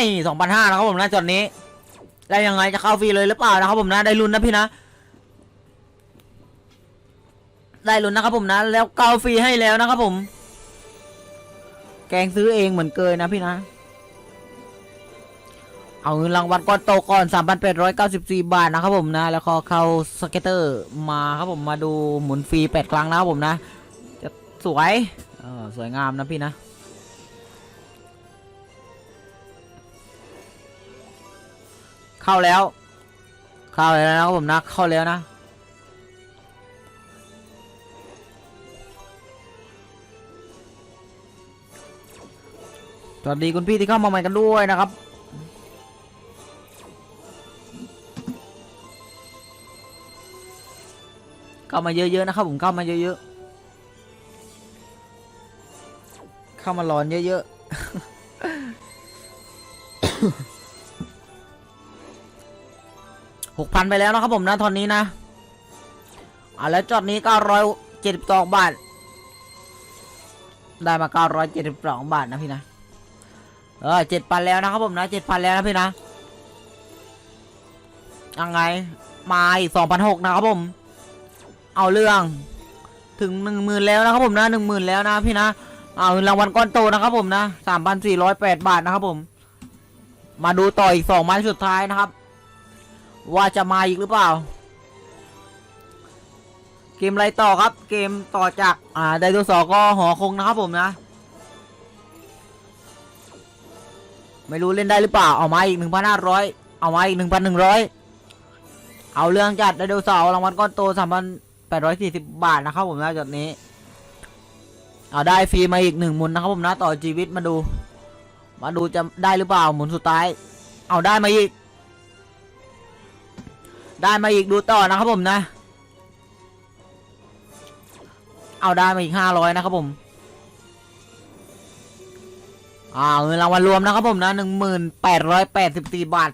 นี่สองพันห้านะครับผมนะจอดนี้ ได้ยังไงจะเข้าฟรีเลยหรือเปล่านะครับผมนะได้ลุ้นนะพี่นะ ได้ลุ้นนะครับผมนะ แล้วเกาฟรีให้แล้วนะครับผม แกงซื้อเองเหมือนเกยนะพี่นะ เอาเงินรางวัลก้อนโตก่อน 3,894 บาทนะครับผมนะ แล้วก็เข้าสเก็ตเตอร์มาครับผมมาดูหมุนฟรี 8 ครั้งนะครับผมนะ จะสวย เออสวยงามนะพี่นะ เข้าแล้ว เข้าแล้วนะครับผมนะเข้าแล้วนะสวัสดีคุณพี่ที่เข้ามาใหม่กันด้วยนะครับ เข้ามาเยอะๆนะครับผมเข้ามาเยอะๆ เข้ามาร้อนเยอะๆ หกพันไปแล้วนะครับผมนะตอนนี้นะอ่าแล้วจอดนี้เก้าร้อยเจ็ดสิบสองบาท ได้มาเก้าร้อยเจ็ดสิบสองบาทนะพี่นะ เออเจ็ดพันแล้วนะครับผมนะเจ็ดพันแล้วนะพี่นะ ยังไง มาอีกสองพันหกนะครับผม เอาเรื่อง ถึงหนึ่งหมื่นแล้วนะครับผมนะหนึ่งหมื่นแล้วนะพี่นะ เอาเงินรางวัลก้อนโตนะครับผมนะสามพันสี่ร้อยแปดบาทนะครับผม มาดูต่ออีกสองไม้สุดท้ายนะครับ ว่าจะมาอีกหรือเปล่า เกมอะไรต่อครับ เกมต่อจากอ่าไดโนเสาร์ก็หอคงนะครับผมนะ ไม่รู้เล่นได้หรือเปล่า เอามาอีกหนึ่งพันห้าร้อยเอามาอีกหนึ่งพันหนึ่งร้อยเอาเรื่องจัดไดโนเสาร์รางวัลก้อนโตสามพันแปดร้อยสี่สิบบาทนะครับผมนะจุดนี้เอาได้ฟรีมาอีกหนึ่งหมุนนะครับผมนะต่อชีวิตมาดู มาดูจะได้หรือเปล่าหมุนสุดท้าย เอาได้มาอีก ได้มาอีกดูต่อนะครับผมนะ เอาได้มาอีกห้าร้อยนะครับผมอ่าเงินรางวัลรวมนะครับผมนะหนึ่งหมื่นแปดร้อยแปดสิบสี่บาท